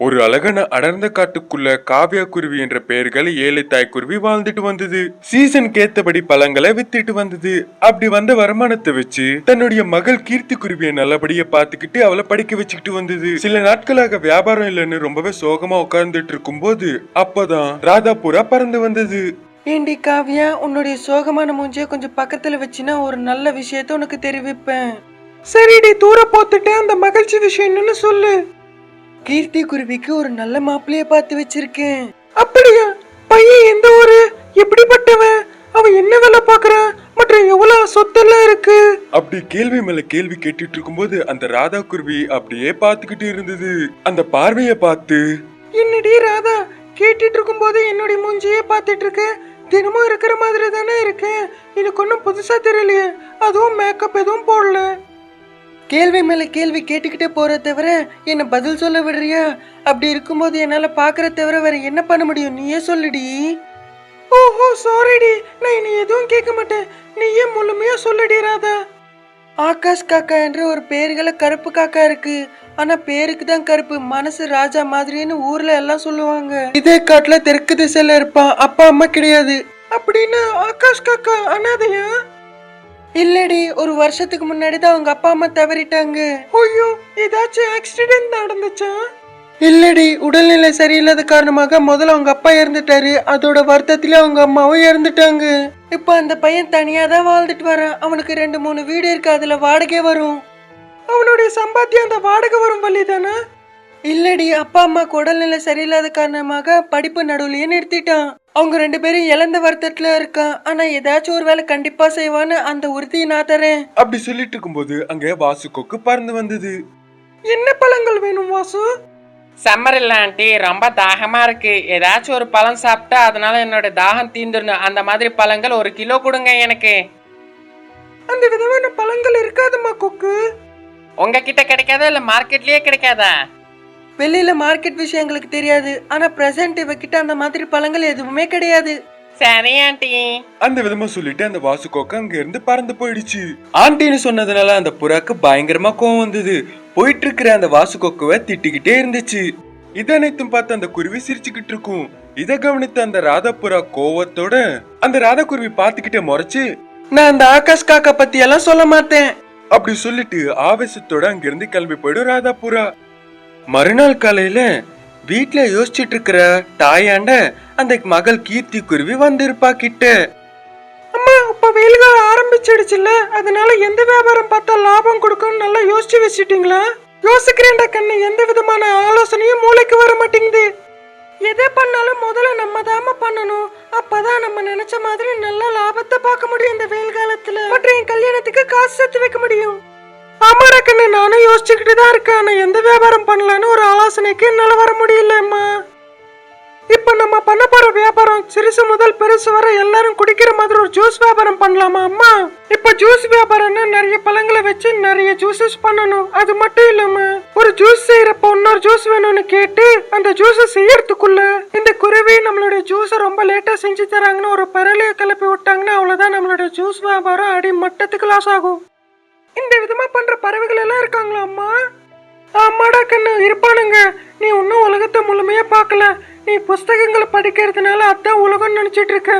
ஒரு அழகான அடர்ந்த காட்டுக்குள்ள காவியா குருவி என்ற பெயர்கள் ஏழை தாய் குருவி வாழ்ந்துட்டு வந்தது. சீசனுக்கு ஏத்தபடி பழங்களை வித்துட்டு வந்தது. அப்படி வந்த வருமானத்தை வச்சு தன்னுடைய மகள் கீர்த்தி குருவியை நல்லபடியா பாத்துக்கிட்டு அவளை படிக்க வச்சுக்கிட்டு வந்தது. சில நாட்களாக வியாபாரம் இல்லைன்னு ரொம்பவே சோகமா உட்கார்ந்துட்டு இருக்கும்போது அப்பதான் ராதாபுரா பறந்து வந்தது. ஏண்டி காவியா உன்னுடைய சோகமான மூஞ்சிய கொஞ்சம் பக்கத்துல வச்சுனா ஒரு நல்ல விஷயத்த உனக்கு தெரிவிப்பேன். சரிடி தூர போத்துட்டு அந்த மகிழ்ச்சி விஷயம் என்னன்னு சொல்லு. கீர்த்தி குருவிக்கு ஒரு நல்ல மாப்பிள்ளைய பார்த்து வச்சிருக்கேன். அப்படியா? பையன் எந்த ஊரு? எப்படிப்பட்டவன்? அவன் என்ன வேலை பாக்குறான் மற்றும் எவ்வளவு சொத்தெல்லாம் இருக்கு? அப்படி கேள்வி மேல கேள்வி கேட்டுட்டு இருக்கும்போது அந்த ராதா குருவி அப்படியே பாத்துக்கிட்டு இருந்தது. அந்த பார்வைய பார்த்து என்னடி ராதா? கேட்டுட்டு இருக்கும்போது என்னுடைய மூஞ்சியே பார்த்துட்டு இருக்க? தினமும் இருக்கிற மாதிரி தானே இருக்கு எனக்கு ஒன்றும் புதுசா தெரியலையே. அதுவும் மேக்கப் எதுவும் போடல. கேள்வி மேல கேள்வி கேட்டுக்கிட்டே போற தவிர என்ன பதில் சொல்ல விடுறியா? அப்படி இருக்கும்போது என்னால பாக்குற தவிர வேற என்ன பண்ண முடியும்? நீயே சொல்லுடி. ஓஹோ சாரிடி நான் இனி எதுவும் கேட்க மாட்டேன். நீயே முழுமையா சொல்லுடி ராதா. ஆகாஷ் காக்கா என்ற ஒரு பேருகள கருப்பு காக்கா இருக்கு. ஆனா பேருக்கு தான் கருப்பு மனசு ராஜா மாதிரின்னு ஊர்ல எல்லாம் சொல்லுவாங்க. இதே காட்டுல தெற்கு திசையில இருப்பான் அப்பா அம்மா கிடையாது. அப்படின்னு ஆகாஷ் காக்கா அனாதையா? இல்லடி ஒரு வருஷத்துக்கு முன்னாடி தான் அவங்க அப்பா அம்மா தவறிட்டாங்க. ஐயோ ஏதாச்சும் ஆக்சிடென்ட் நடந்துச்சா? இல்லடி உடல்நிலை சரியில்லாத காரணமாக முதல்ல அவங்க அப்பா இறந்துட்டாரு. அதோட வருத்தத்திலே அவங்க அம்மாவும் இறந்துட்டாங்க. இப்ப அந்த பையன் தனியா தான் வாழ்ந்துட்டு வரான். அவனுக்கு ரெண்டு மூணு வீடு இருக்கு அதுல வாடகை வரும். அவனுடைய சம்பாத்தியம் அந்த வாடகை வரும் வழி தானே இல்லடி அப்பா அம்மாக்கு உடல்நிலை சரியில்லாத காரணமாக படிப்பு நடுவுலயே நிறுத்திட்டான். அவங்க ரெண்டு பேரும் இழந்த வருத்தத்துல இருக்கான். ஆனா ஏதாச்சும் ஒரு வேலை கண்டிப்பா செய்வான்னு அந்த உறுதியை நான் தரேன் அப்படி சொல்லிட்டு இருக்கும்போது அங்க வாசு கொக்கு பறந்து வந்தது. என்ன பழங்கள் வேணும் வாசு? சம்மர் இல்ல ஆண்டி ரொம்ப தாகமா இருக்கு. ஏதாச்சும் ஒரு பழம் சாப்பிட்டா அதனால என்னோட தாகம் தீந்துடணும் அந்த மாதிரி பழங்கள் ஒரு கிலோ கொடுங்க எனக்கு. அந்த விதமான பழங்கள் இருக்காதுமா கொக்கு? உங்ககிட்ட கிடைக்காதா இல்ல மார்க்கெட்லயே கிடைக்காதா? வெளியில மார்க்கெட் விஷயம் எங்களுக்கு தெரியாது. ஆனா பிரசன்ட் இவகிட்ட அந்த மாதிரி பழங்கள் எதுவுமே கிடையாது. சரி ஆண்டி அந்த விதமா சொல்லிட்டு அந்த வாசு கொக்கு அங்க இருந்து பறந்து போயிடுச்சு. ஆண்டின்னு சொன்னதுனால அந்த புறாக்கு பயங்கரமா கோவம் வந்தது. போயிட்டு இருக்கிற அந்த வாசு கொக்குவை திட்டிக்கிட்டே இருந்துச்சு. இது அனைத்தும் பார்த்து அந்த குருவி சிரிச்சுக்கிட்டு இருக்கும். இத கவனித்த அந்த ராதாபுரா கோவத்தோட அந்த ராதா குருவி பார்த்துக்கிட்டே முறைச்சு நான் அந்த ஆகாஷ் காக்கா பத்தி எல்லாம் சொல்ல மாட்டேன். அப்படி சொல்லிட்டு ஆவேசத்தோட அங்கிருந்து கிளம்பி போயிடும் ராதாபுரா. மறுநாள் காலையில வீட்ல யோசிச்சுட்டு இருக்கிற தாயாண்ட அந்த மகள் கீர்த்தி குருவி வந்திருப்பா கிட்ட. அம்மா இப்ப வெயில் காலம் ஆரம்பிச்சிடுச்சுல்ல? அதனால எந்த வியாபாரம் பார்த்தா லாபம் கொடுக்கும்னு நல்லா யோசிச்சு வச்சுட்டீங்களா? யோசிக்கிறேன்டா கண்ணு எந்த விதமான ஆலோசனையும் மூளைக்கு வர மாட்டேங்குது. எதை பண்ணாலும் முதல்ல நம்ம தாம பண்ணணும். அப்பதான் நம்ம நினைச்ச மாதிரி நல்ல லாபத்தை பார்க்க முடியும் இந்த வெயில் காலத்துல. மற்றும் என் கல்யாணத்துக்கு காசு சேர்த்து வைக்க முடியும். ஆமாடா கண்ணு நானும் யோசிச்சு தான் இருக்கேன் எந்த வியாபாரம் பண்ணலான்னு ஒரு ஆலோசனைக்கு என்னால் வர முடியலம்மா. இப்போ நம்ம பண்ண போற வியாபாரம் சிறுசு முதல் பெருசு வரை எல்லாரும் குடிக்கிற மாதிரி ஒரு ஜூஸ் வியாபாரம் பண்ணலாமா அம்மா? இப்போ ஜூஸ் வியாபாரம்னா நிறைய பழங்களை வச்சு நிறைய ஜூஸஸ் பண்ணணும். அது மட்டும் இல்லாம ஒரு ஜூஸ் செய்யறப்ப இன்னொரு ஜூஸ் வேணும்னு கேட்டு அந்த ஜூஸ் செய்யறதுக்குள்ள இந்த குருவி நம்மளுடைய ஜூஸை ரொம்ப லேட்டா செஞ்சு தராங்கன்னு ஒரு பரலையை கிளப்பி விட்டாங்கன்னா அவ்வளவுதான் நம்மளுடைய ஜூஸ் வியாபாரம் அடி மட்டத்துக்கு லாஸ் ஆகும். இந்த விதமா பண்ற பறவைகள் எல்லாம் இருக்காங்களா அம்மா? ஆமாடா கண்ணு இருப்பானுங்க. நீ இன்னும் உலகத்தை முழுமையா பார்க்கல. நீ புஸ்தகங்களை படிக்கிறதுனால அதான் உலகம்னு நினைச்சிட்டு இருக்க.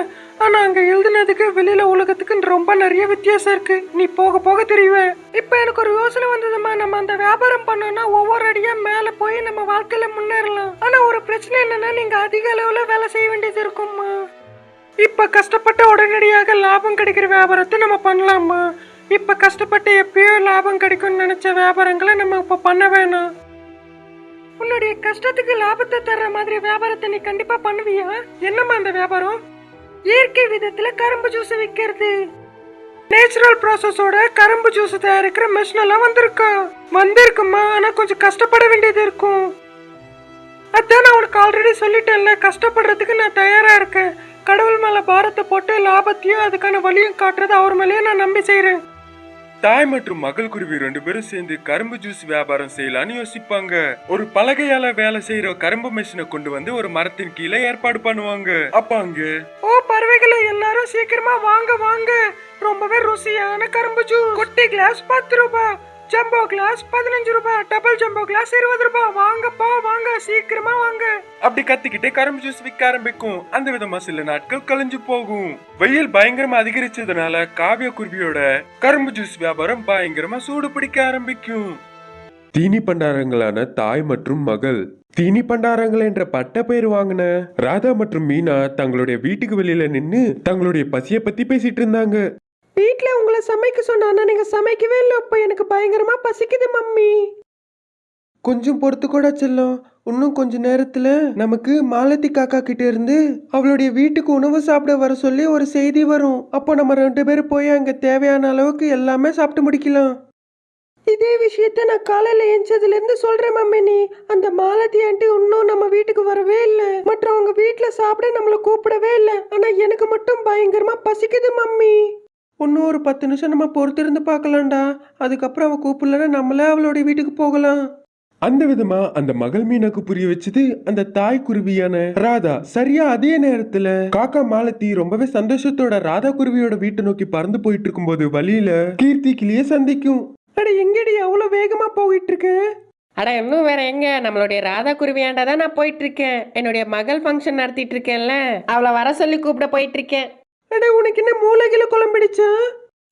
ஆனா அங்க எழுதுனதுக்கு வெளியில உலகத்துக்கு ரொம்ப நிறைய வித்தியாசம் இருக்கு. நீ போக போக தெரியுவ. இப்ப எனக்கு ஒரு யோசனை வந்ததுமா நம்ம அந்த வியாபாரம் பண்ணோம்னா ஒவ்வொரு அடியா மேல போய் நம்ம வாழ்க்கையில முன்னேறலாம். ஆனா ஒரு பிரச்சனை என்னன்னா நீங்க அதிக அளவுல வேலை செய்ய வேண்டியது இருக்கும்மா. இப்ப கஷ்டப்பட்ட உடனடியாக லாபம் கிடைக்கிற வியாபாரத்தை நம்ம பண்ணலாமா இப்ப கஷ்டப்பட்டு எப்பயோ லாபம் கிடைக்கும்னு நினைச்ச வியாபாரங்களை நம்ம இப்ப பண்ண வேணாம். உன்னுடைய கஷ்டத்துக்கு லாபத்தை தர்ற மாதிரி வியாபாரத்தை நீ கண்டிப்பா பண்ணுவியா? என்னம்மா அந்த வியாபாரம்? இயற்கை விதத்துல கரும்பு ஜூஸ் விற்கிறது. நேச்சுரல் ப்ராசஸோட கரும்பு ஜூஸ் தயாரிக்கிற மிஷின் எல்லாம் வந்திருக்கா? வந்திருக்குமா ஆனா கொஞ்சம் கஷ்டப்பட வேண்டியது இருக்கும். அதான் நான் உனக்கு ஆல்ரெடி சொல்லிட்டேன்ல கஷ்டப்படுறதுக்கு நான் தயாரா இருக்கேன். கடவுள் மேல பாரத்தை போட்டு லாபத்தையும் அதுக்கான வழியும் காட்டுறது அவர் மேலேயே நான் நம்பி செய்யறேன் தாய் மற்றும் மகள் குருவி ரெண்டு பேரும் சேர்ந்து கரும்பு ஜூஸ் வியாபாரம் செய்யலாம்னு யோசிப்பாங்க. ஒரு பலகையால வேலை செய்யற கரும்பு மிஷினை கொண்டு வந்து ஒரு மரத்தின் கீழே ஏற்பாடு பண்ணுவாங்க. அப்ப அங்க ஓ பறவைகளை எல்லாரும் சீக்கிரமா வாங்க வாங்க. ரொம்பவே ருசியான கரும்பு ஜூஸ் குட்டி கிளாஸ் பத்து ரூபாய் ஜம்போ கிளாஸ் பதினஞ்சு ரூபாய் டபுள் ஜம்போ கிளாஸ் இருபது ரூபாய் வாங்கப்பா வாங்க. சீக்கிரமா வாங்க. அப்படி கத்திக்கிட்டே கரும்பு ஜூஸ் விற்க ஆரம்பிக்கும். அந்த விதமா சில நாட்கள் கழிஞ்சு போகும். வெயில் பயங்கரமா அதிகரிச்சதுனால காவிய குருவியோட கரும்பு ஜூஸ் வியாபாரம் பயங்கரமா சூடு பிடிக்க ஆரம்பிக்கும். தீனி பண்டாரங்களான தாய் மற்றும் மகள். தீனி பண்டாரங்கள் என்ற பட்ட பெயர் வாங்கின ராதா மற்றும் மீனா தங்களுடைய வீட்டுக்கு வெளியில நின்னு தங்களுடைய பசிய பத்தி பேசிட்டு இருந்தாங்க. வீட்ல உங்களை சமைக்க சொன்னா நீங்க சமைக்கவே இல்லை இப்ப எனக்கு பயங்கரமா பசிக்குது மம்மி. கொஞ்சம் பொறுத்து கூட செல்லம். இன்னும் கொஞ்ச நேரத்துல நமக்கு மாலதி காக்கா கிட்ட இருந்து அவளுடைய வீட்டுக்கு உணவு சாப்பிட வர சொல்லி ஒரு செய்தி வரும். அப்போ நம்ம ரெண்டு பேரும் போய் அங்க தேவையான அளவுக்கு எல்லாமே சாப்பிட்டு முடிக்கலாம். இதே விஷயத்த நான் காலையில எஞ்சதுல இருந்து சொல்றேன் மம்மி நீ. அந்த மாலதி ஆண்டி இன்னும் நம்ம வீட்டுக்கு வரவே இல்லை. மற்றவங்க வீட்டுல சாப்பிட நம்மள கூப்பிடவே இல்லை. ஆனா எனக்கு மட்டும் பயங்கரமா பசிக்குது மம்மி. இன்னும் ஒரு பத்து நிமிஷம் நம்ம பொறுத்திருந்து பார்க்கலாம்டா. அதுக்கப்புறம் அவ கூப்பிடலன்னா நம்மளே அவளுடைய வீட்டுக்கு போகலாம். அந்த விதமா அந்த மகள் மீனாக்கு புரிய வச்சது அந்த தாய் குருவியான ராதா. சரியா அதே நேரத்துல காக்கா மாலத்தி ரொம்பவே சந்தோஷத்தோட ராதா குருவியோட வீட்டை நோக்கி பறந்து போயிட்டு இருக்கும்போது வழியில கீர்த்தி கிளிய சந்திக்கும். அட எங்கடி அவ்வளோ வேகமா போயிட்டு இருக்கு அட இன்னும் வேற எங்க? நம்மளுடைய ராதா குருவியாண்டா தான் நான் போயிட்டு இருக்கேன் என்னுடைய மகள் ஃபங்க்ஷன் நடத்திட்டு இருக்கேன்ல அவளை வர சொல்லி கூப்பிட போயிட்டு இருக்கேன் அட உனக்கு என்ன மூளைகில குழம்பிடுச்சா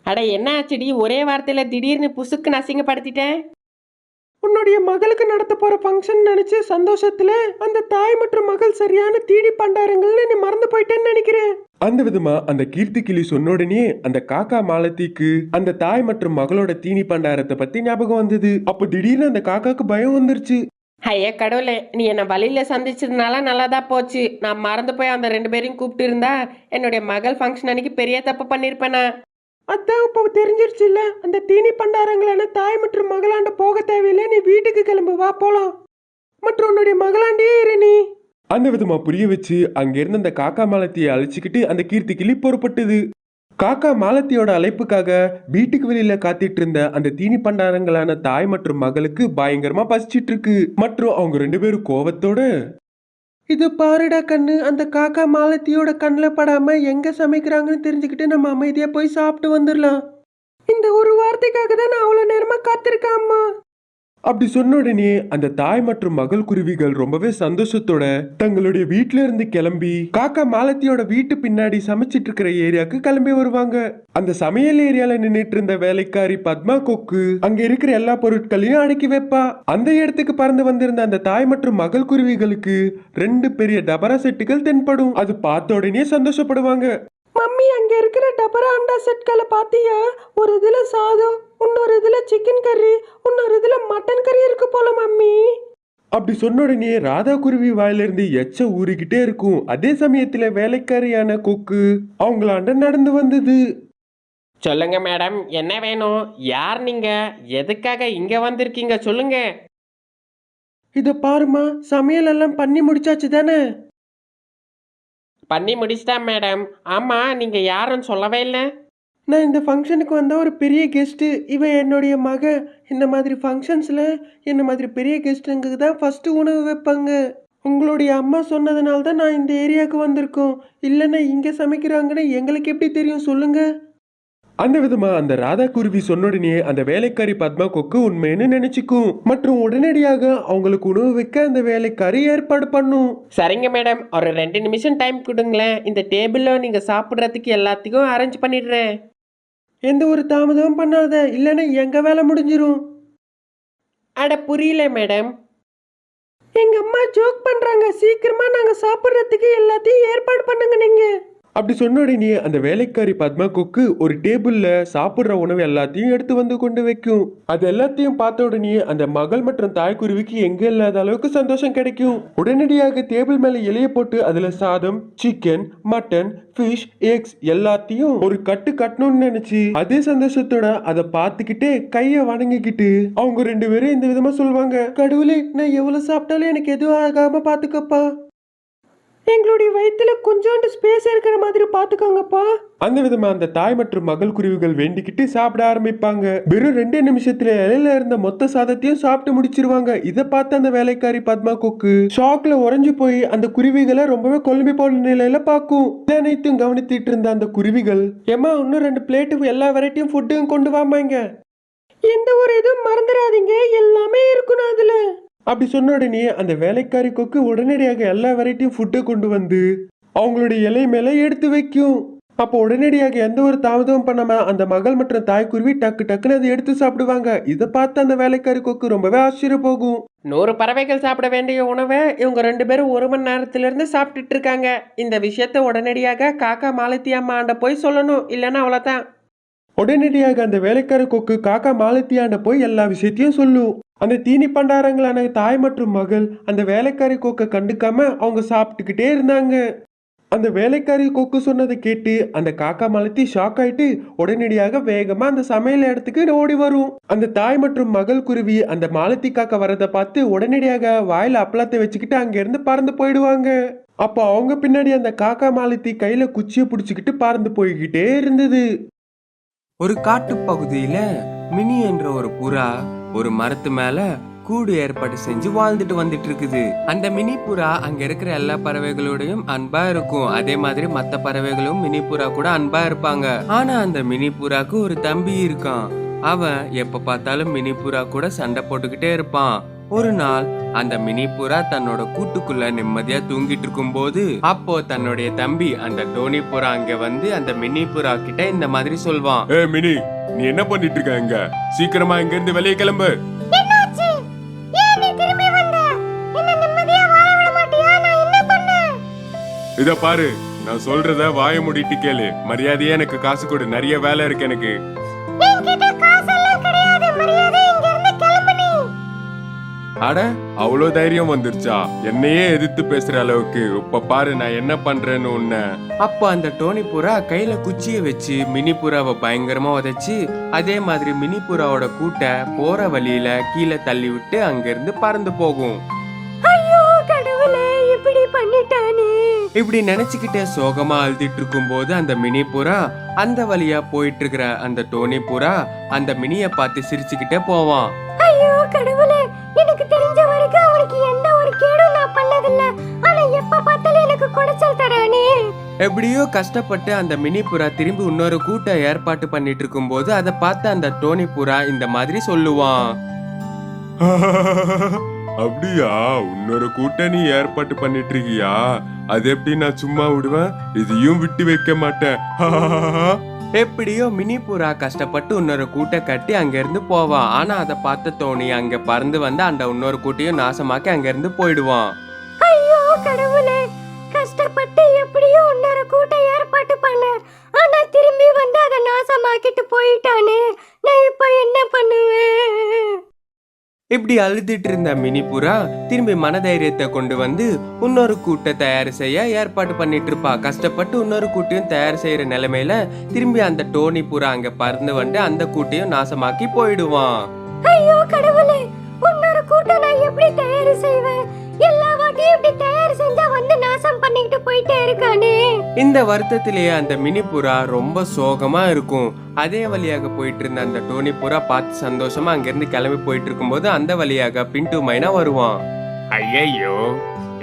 அட என்ன ஆச்சுடி? ஒரே வார்த்தையில திடீர்னு புசுக்கு அசிங்கப்படுத்திட்டேன். உன்னுடைய மகளுக்கு நடத்த போற ஃபங்க்ஷன் நினைச்சு சந்தோஷத்துல அந்த தாய் மற்றும் மகள் சரியான தீடி பண்டாரங்கள்னு நீ மறந்து போயிட்டேன்னு நினைக்கிறேன். அந்த விதமா அந்த கீர்த்தி கிளி சொன்ன உடனே அந்த காக்கா மாலத்திக்கு அந்த தாய் மற்றும் மகளோட தீனி பண்டாரத்தை பத்தி ஞாபகம் வந்தது. அப்ப திடீர்னு அந்த காக்காக்கு பயம் வந்துருச்சு. ஐயா கடவுளே நீ என்னை வழியில் சந்திச்சதுனால தான் போச்சு. நான் மறந்து போய் அந்த ரெண்டு பேரையும் கூப்பிட்டு இருந்தா என்னுடைய மகள் ஃபங்க்ஷன் அன்னைக்கு பெரிய தப்பு பண்ணியிருப்பேனா அதான் இப்போ தெரிஞ்சிருச்சுல்ல அந்த தீனி பண்டாரங்களான தாய் மற்றும் மகளாண்ட போக தேவையில்லை நீ வீட்டுக்கு கிளம்பு வா போலாம். மற்றும் உன்னுடைய மகளாண்டே இரு நீ. அந்த விதமா புரிய வச்சு அங்கிருந்து அந்த காக்கா மலத்தையை அழிச்சிக்கிட்டு அந்த கீர்த்தி கிளி புறப்பட்டது காக்கா மாலத்தியோட அழைப்புக்காக வீட்டுக்கு வெளியில காத்திட்டு இருந்த அந்த தீனி பண்டாரங்களான தாய் மற்றும் மகளுக்கு பயங்கரமா பசிச்சிட்டு இருக்கு மற்றும் அவங்க ரெண்டு பேரும் கோவத்தோட இது பாருடா கண்ணு அந்த காக்கா மாலத்தியோட கண்ணில் படாம எங்க சமைக்கிறாங்கன்னு தெரிஞ்சுக்கிட்டு நம்ம அமைதியா போய் சாப்பிட்டு வந்துடலாம் இந்த ஒரு வார்த்தைக்காக தான் நான் அவ்வளோ நேரமா காத்திருக்கேன் அம்மா. அப்படி சொன்ன உடனே அந்த தாய் மற்றும் மகள் குருவிகள் ரொம்பவே சந்தோஷத்தோட தங்களுடைய வீட்டுல இருந்து கிளம்பி காக்கா மாலத்தியோட வீட்டு பின்னாடி சமைச்சிட்டு இருக்கிற ஏரியாக்கு கிளம்பி வருவாங்க. அந்த சமையல் ஏரியால நின்னுட்டு இருந்த வேலைக்காரி பத்மா கொக்கு அங்க இருக்கிற எல்லா பொருட்களையும் அடக்கி வைப்பா. அந்த இடத்துக்கு பறந்து வந்திருந்த அந்த தாய் மற்றும் மகள் குருவிகளுக்கு ரெண்டு பெரிய டபரா செட்டுகள் தென்படும். அது பார்த்த உடனே சந்தோஷப்படுவாங்க. மம்மி அங்க இருக்கிற டபரா அண்டா செட்களை பாத்தியா? ஒரு இதுல சாதம் இன்னொரு இதுல சிக்கன் கறி இன்னொரு இதுல மட்டன் கறி இருக்கு போல மம்மி. அப்படி சொன்ன உடனே ராதா குருவி வாயிலிருந்து எச்ச ஊறிக்கிட்டே இருக்கும். அதே சமயத்துல வேலைக்காரியான கொக்கு அவங்களாண்ட நடந்து வந்தது. சொல்லுங்க மேடம் என்ன வேணும்? யார் நீங்க? எதுக்காக இங்க வந்திருக்கீங்க? சொல்லுங்க. இத பாருமா சமையல் எல்லாம் பண்ணி முடிச்சாச்சு தானே? பண்ணி முடிச்சிட்டா மேடம். ஆமாம் நீங்கள் யாருன்னு சொல்லவே இல்லை. நான் இந்த ஃபங்க்ஷனுக்கு வந்த ஒரு பெரிய கெஸ்ட்டு இவன் என்னுடைய மக. இந்த மாதிரி ஃபங்க்ஷன்ஸில் என்ன மாதிரி பெரிய கெஸ்ட்டுங்களுக்கு தான் ஃபஸ்ட்டு உணவு வைப்பாங்க. உங்களுடைய அம்மா சொன்னதுனால தான் நான் இந்த ஏரியாவுக்கு வந்திருக்கோம். இல்லைன்னா இங்கே சமைக்கிறாங்கன்னு எங்களுக்கு எப்படி தெரியும்? சொல்லுங்கள் அந்த விதமா அந்த ராதா குருவி சொன்ன உடனே அந்த வேலைக்காரி பத்மா கொக்கு உண்மைன்னு நினைச்சுக்கும். மற்றும் உடனடியாக அவங்களுக்கு உணவு வைக்க அந்த வேலைக்காரி ஏற்பாடு பண்ணும். சரிங்க மேடம். ஒரு ரெண்டு நிமிஷம் டைம் கொடுங்களேன். இந்த டேபிளில் நீங்க சாப்பிட்றதுக்கு எல்லாத்துக்கும் அரேஞ்ச் பண்ணிடுறேன். எந்த ஒரு தாமதமும் பண்ணாத. இல்லைன்னா எங்கள் வேலை முடிஞ்சிரும்? அட புரியல மேடம். எங்கள் அம்மா ஜோக் பண்ணுறாங்க சீக்கிரமாக நாங்கள் சாப்பிட்றதுக்கு எல்லாத்தையும் ஏற்பாடு பண்ணுங்க நீங்கள் அப்படி சொன்ன உடனே அந்த வேலைக்காரி பத்மா கொக்கு ஒரு டேபிள்ல சாப்பிடுற உணவு எல்லாத்தையும் எடுத்து வந்து கொண்டு வைக்கும். அது எல்லாத்தையும் பார்த்த உடனே அந்த மகள் மற்றும் தாய்க்குருவிக்கு எங்க இல்லாத அளவுக்கு சந்தோஷம் கிடைக்கும். உடனடியாக டேபிள் மேல இலைய போட்டு அதுல சாதம் சிக்கன் மட்டன் ஃபிஷ் எக்ஸ் எல்லாத்தையும் ஒரு கட்டு கட்டணும்னு நினைச்சு அதே சந்தோஷத்தோட அதை பார்த்துக்கிட்டே கையை வணங்கிக்கிட்டு அவங்க ரெண்டு பேரும் இந்த விதமா சொல்லுவாங்க கடவுளே நான் எவ்வளோ சாப்பிட்டாலும் எனக்கு எதுவும் ஆகாம பார்த்துக்கப்பா. எங்களுடைய வயித்துல கொஞ்சோண்டு ஸ்பேஸ் இருக்கிற மாதிரி பார்த்துக்கோங்கப்பா அந்த விதமா அந்த தாய் மற்றும் மகள் குருவிகள் வேண்டிக்கிட்டு சாப்பிட ஆரம்பிப்பாங்க. வெறும் ரெண்டே நிமிஷத்துல இலையில இருந்த மொத்த சாதத்தையும் சாப்பிட்டு முடிச்சிருவாங்க. இதை பார்த்து அந்த வேலைக்காரி பத்மா கொக்கு ஷாக்ல உறைஞ்சு போய் அந்த குருவிகளை ரொம்பவே குழம்பி போன நிலையில பார்க்கும். இதை அனைத்தும் கவனித்திட்டு இருந்த அந்த குருவிகள் ஏமா இன்னும் ரெண்டு பிளேட்டு எல்லா வெரைட்டியும் ஃபுட்டும் கொண்டு வாமாங்க எந்த ஒரு இதுவும் மறந்துடாதீங்க. எல்லாமே இருக்கணும் அதுல. அப்படி சொன்ன உடனே அந்த வேலைக்காரி கொக்கு உடனடியாக எல்லா வெரைட்டியும் ஃபுட்டை கொண்டு வந்து அவங்களுடைய இலை மேல எடுத்து வைக்கும். அப்போ உடனடியாக எந்த ஒரு தாமதமும் பண்ணாம அந்த மகள் மற்றும் தாய்க்குருவி டக்கு டக்குன்னு அதை எடுத்து சாப்பிடுவாங்க. இதை பார்த்து அந்த வேலைக்காரி கொக்கு ரொம்பவே ஆச்சரிய போகும். நூறு பறவைகள் சாப்பிட வேண்டிய உணவை இவங்க ரெண்டு பேரும் ஒரு மணி நேரத்துல இருந்து சாப்பிட்டுட்டு இருக்காங்க. இந்த விஷயத்த உடனடியாக காக்கா மாலத்தி அம்மாண்ட போய் சொல்லணும். இல்லைன்னா அவ்வளவுதான். உடனடியாக அந்த வேலைக்கார கொக்கு காக்கா மாலத்தியாண்ட போய் எல்லா விஷயத்தையும் சொல்லும். அந்த தீனி பண்டாரங்களான தாய் மற்றும் மகள் அந்த வேலைக்காரி கொக்கை கண்டுக்காம அவங்க சாப்பிட்டுக்கிட்டே இருந்தாங்க. அந்த வேலைக்காரி கொக்கு சொன்னதை கேட்டு அந்த காக்கா மலத்தி ஷாக் ஆயிட்டு உடனடியாக வேகமா அந்த சமையல் இடத்துக்கு ஓடி வரும். அந்த தாய் மற்றும் மகள் குருவி அந்த மாலத்தி காக்கா வரதை பார்த்து உடனடியாக வாயில அப்பளத்தை வச்சுக்கிட்டு அங்கிருந்து பறந்து போயிடுவாங்க. அப்போ அவங்க பின்னாடி அந்த காக்கா மாலத்தி கையில குச்சியை பிடிச்சிக்கிட்டு பறந்து போய்கிட்டே இருந்தது. ஒரு காட்டு பகுதியில மினி என்ற ஒரு புறா ஒரு மரத்து மேல கூடு ஏற்பாடு செஞ்சு வாழ்ந்துட்டு வந்துட்டு இருக்குது அந்த மினி புறா அங்க இருக்கிற எல்லா பறவைகளோடையும் அன்பா இருக்கும். அதே மாதிரி மத்த பறவைகளும் மினி புறா கூட அன்பா இருப்பாங்க. ஆனா அந்த மினி புறாக்கு ஒரு தம்பி இருக்கான். அவன் எப்ப பார்த்தாலும் மினி புறா கூட சண்டை போட்டுக்கிட்டே இருப்பான். ஒரு நாள் அந்த மினி புறா தன்னோட கூட்டுக்குள்ள நிம்மதியா தூங்கிட்டு இருக்கும்போது அப்போ தன்னுடைய தம்பி அந்த டோனி புறா அங்க வந்து அந்த மினி புறா கிட்ட இந்த மாதிரி சொல்வான். ஏ மினி நீ என்ன பண்ணிட்டு இருக்க இங்க? சீக்கிரமா இங்க இருந்து வெளியே கிளம்பு. என்னாச்சு? ஏன் நீ திரும்பி வந்த? என்ன நிம்மதியா வாழ விட மாட்டியா? நான் என்ன பண்ணேன்? இத பாரு நான் சொல்றத வாய மூடிட்டு கேளு. மரியாதையா எனக்கு காசு கொடு. நிறைய வேலை இருக்கு எனக்கு. அட அவ்வளோ தைரியம் வந்துருச்சா? என்னையே எதிர்த்து பேசுற அளவுக்கு இப்ப பாரு நான் என்ன பண்றேன்னு உன்ன. அப்போ அந்த டோனி புறா கையில குச்சியை வச்சு மினி புறாவை பயங்கரமா உதைச்சு அதே மாதிரி மினி புறாவோட கூட்டை போற வழியில கீழே தள்ளி விட்டு அங்கிருந்து பறந்து போகும். இப்படி பண்ணிட்டானே. இப்படி நினைச்சுக்கிட்டே சோகமா அழுதுட்டு இருக்கும்போது அந்த மினி புறா அந்த வழியா போயிட்டு இருக்கிற அந்த டோனி புறா அந்த மினிய பார்த்து சிரிச்சுக்கிட்டே போவான். ஐயோ கடவுளே எனக்கு தெரிஞ்ச வரைக்கும் அவனுக்கு எந்த ஒரு கேடும் நான் பண்ணதில்ல. ஆனா எப்ப பார்த்தாலும் எனக்கு குடைச்சல் தரானே எப்படியோ கஷ்டப்பட்டு அந்த மினி புறா திரும்பி இன்னொரு கூட்ட ஏற்பாட்டு பண்ணிட்டு இருக்கும்போது அதை பார்த்து அந்த டோனி புறா இந்த மாதிரி சொல்லுவான். அப்படியா? இன்னொரு கூட்டணி ஏற்பாட்டு பண்ணிட்டு இருக்கியா அது எப்படி நான் சும்மா விடுவேன்? இதையும் விட்டு வைக்க மாட்டேன். எப்படியோ மினி புறா கஷ்டப்பட்டு இன்னொரு கூட்டை கட்டி அங்கிருந்து போவான். ஆனால் அதை பார்த்த தோணி அங்கே பறந்து வந்து அந்த இன்னொரு கூட்டையும் நாசமாக்கி அங்கிருந்து போயிடுவான். ஐயோ கடவுளே. கஷ்டப்பட்டு எப்படியோ இன்னொரு கூட்டை ஏற்பாட்டு பண்ணார் ஆனால் திரும்பி வந்து அதை நாசமாக்கிட்டு போயிட்டானே நான் இப்ப என்ன பண்ணுவேன் இப்படி அழுதுட்டு இருந்த மினி புறா திரும்பி மனதைரியத்தை கொண்டு வந்து இன்னொரு கூட்டை தயார் செய்ய ஏற்பாடு பண்ணிட்டு இருப்பா. கஷ்டப்பட்டு இன்னொரு கூட்டையும் தயார் செய்யற நிலைமையில திரும்பி அந்த டோனி புறா அங்க பறந்து வந்து அந்த கூட்டையும் நாசமாக்கி போயிடுவான். ஐயோ கடவுளே இன்னொரு கூட்டை நான் எப்படி தயார் செய்வேன்? இப்படி தயார் செஞ்சா வந்து நாசம் பண்ணிக்கிட்டு போயிட்டே இருக்கானே. இந்த வருத்தத்திலேயே அந்த மினி புறா ரொம்ப சோகமா இருக்கும். அதே வழியாக போயிட்டு இருந்த அந்த டோனி புறா பார்த்து சந்தோஷமா அங்கிருந்து கிளம்பி போயிட்டு இருக்கும்போது அந்த வழியாக பின்ட்டு மைனா வருவான். ஐயையோ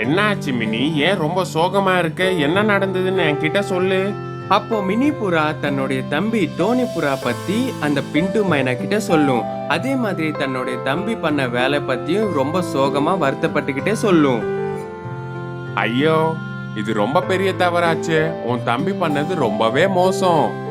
என்னாச்சு மினி? ஏன் ரொம்ப சோகமா இருக்க? என்ன நடந்ததுன்னு என்கிட்ட சொல்லு. அப்போ மினி புறா தன்னுடைய தம்பி டோனி புறா பத்தி அந்த பின்ட்டு மைனா கிட்ட சொல்லும். அதே மாதிரி தன்னுடைய தம்பி பண்ண வேலை பத்தியும் ரொம்ப சோகமா வருத்தப்பட்டுக்கிட்டே சொல்லும். ஐயோ இது ரொம்ப பெரிய தவறாச்சே. உன் தம்பி பண்ணது ரொம்பவே மோசம்.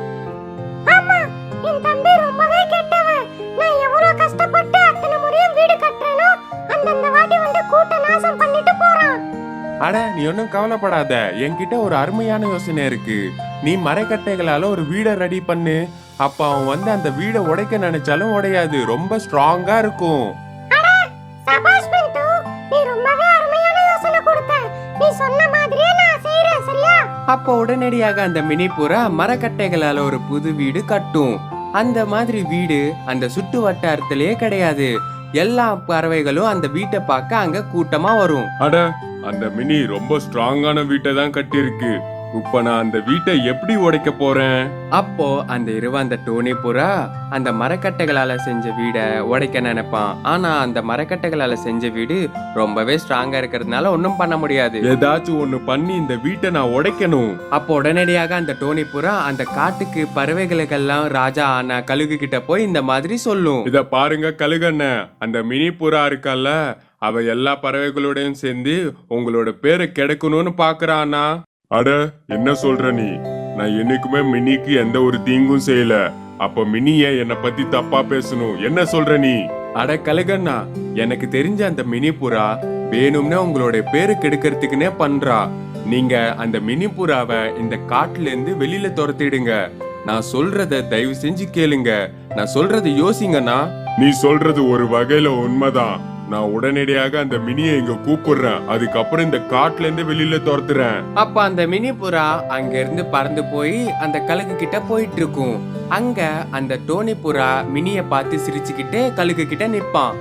அட நீ ஒன்றும் கவலைப்படாத. என்கிட்ட ஒரு அருமையான யோசனை இருக்கு. நீ மரக்கட்டைகளால ஒரு வீடை ரெடி பண்ணு. அப்ப அவன் வந்து அந்த வீடை உடைக்க நினைச்சாலும் உடையாது. ரொம்ப ஸ்ட்ராங்கா இருக்கும். அப்போ உடனடியாக அந்த மினி புறா மரக்கட்டைகளால ஒரு புது வீடு கட்டும். அந்த மாதிரி வீடு அந்த சுட்டு வட்டாரத்திலேயே கிடையாது. எல்லா பறவைகளும் அந்த வீட்டை பார்க்க அங்க கூட்டமா வரும். அட அந்த மினி ரொம்ப ஸ்ட்ராங்கான வீட்டை தான் கட்டியிருக்கு. இப்ப நான் அந்த வீட்டை எப்படி உடைக்க போறேன்? அப்போ அந்த இரவு அந்த டோனி புறா அந்த மரக்கட்டைகளால செஞ்ச வீடை உடைக்க நினைப்பான். ஆனா அந்த மரக்கட்டைகளால செஞ்ச வீடு ரொம்பவே ஸ்ட்ராங்கா இருக்கிறதுனால ஒன்றும் பண்ண முடியாது. ஏதாச்சும் ஒண்ணு பண்ணி இந்த வீட்டை நான் உடைக்கணும். அப்போ உடனடியாக அந்த டோனி புறா அந்த காட்டுக்கு பறவைகளுக்கெல்லாம் ராஜா ஆன கழுகு கிட்ட போய் இந்த மாதிரி சொல்லும். இத பாருங்க கழுகண்ண. அந்த மினி புறா இருக்கல்ல அவ எல்லா பறவைகளோடையும் சேர்ந்து உங்களோட பேரை கிடைக்கணும்னு பாக்குறானா? அட என்ன சொல்ற நீ? நான் என்னைக்குமே மினிக்கு எந்த ஒரு தீங்கும் செய்யல. அப்ப மினி ஏன் என்னை பத்தி தப்பா பேசணும்? என்ன சொல்ற நீ? அட கழுகண்ணா எனக்கு தெரிஞ்ச அந்த மினி புறா வேணும்னே உங்களோட பேரு கெடுக்கிறதுக்குனே பண்றா. நீங்க அந்த மினி புறாவை இந்த காட்டுல இருந்து வெளியில துரத்திடுங்க. நான் சொல்றத தயவு செஞ்சு கேளுங்க. நான் சொல்றத யோசிங்கண்ணா. நீ சொல்றது ஒரு வகையில உண்மைதான். நான் உடனடியாக அந்த மினியை இங்க கூப்பிடுறேன். அதுக்கப்புறம் இந்த காட்டுல இருந்து வெளியில துரத்துறேன். அப்ப அந்த மினி புறா அங்க இருந்து பறந்து போய் அந்த கழுகு கிட்ட போயிட்டு இருக்கும். அங்க அந்த டோனி புறா மினிய பார்த்து சிரிச்சுக்கிட்டே கழுகு கிட்ட நிப்பான்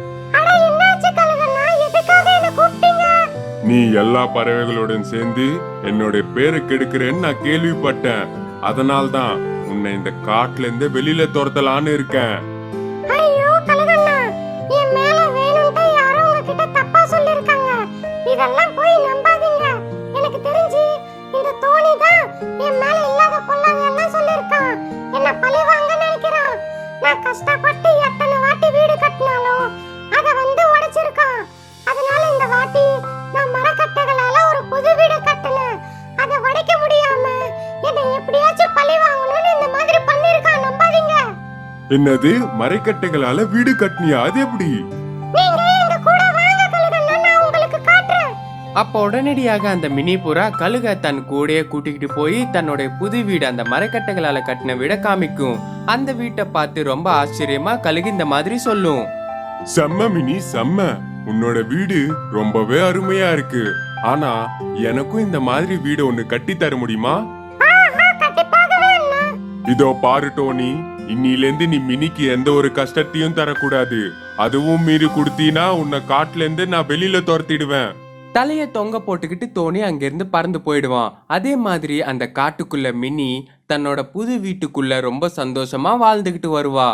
நீ எல்லா பறவைகளுடன் சேர்ந்து என்னோட பேரை கெடுக்கிறேன்னு நான் கேள்விப்பட்டேன். அதனால்தான் உன்னை இந்த காட்டுல இருந்து வெளியில துரத்தலான்னு இருக்கேன். என்னது மரைக்கட்டைகளால வீடு கட்டினியா? அது எப்படி? அப்போ உடனடியாக அந்த மினி புறா கழுக தன் கூடயே கூட்டிக்கிட்டு போய் தன்னோட புது வீடு அந்த மரக்கட்டைகளால கட்டின வீட காமிக்கும். அந்த வீட்டை பார்த்து ரொம்ப ஆச்சரியமா கழுகு இந்த மாதிரி சொல்லும். செம்ம மினி செம்ம. உன்னோட வீடு ரொம்பவே அருமையா இருக்கு. ஆனா எனக்கும் இந்த மாதிரி வீடு ஒண்ணு கட்டி தர முடியுமா? ஆஹா கண்டிப்பாகவே அண்ணா இதோ பாரு டோனி. இன்னிலேருந்து நீ மினிக்கு எந்த ஒரு கஷ்டத்தையும் தரக்கூடாது. அதுவும் மீறி கொடுத்தீனா உன்னை காட்டுல இருந்து நான் வெளியில துரத்திடுவேன். தலைய தொங்க போட்டுக்கிட்டு தோணி அங்கிருந்து பறந்து போயிடுவான். அதே மாதிரி அந்த காட்டுக்குள்ள மினி தன்னோட புது வீட்டுக்குள்ள ரொம்ப சந்தோஷமா வாழ்ந்துகிட்டு வருவா.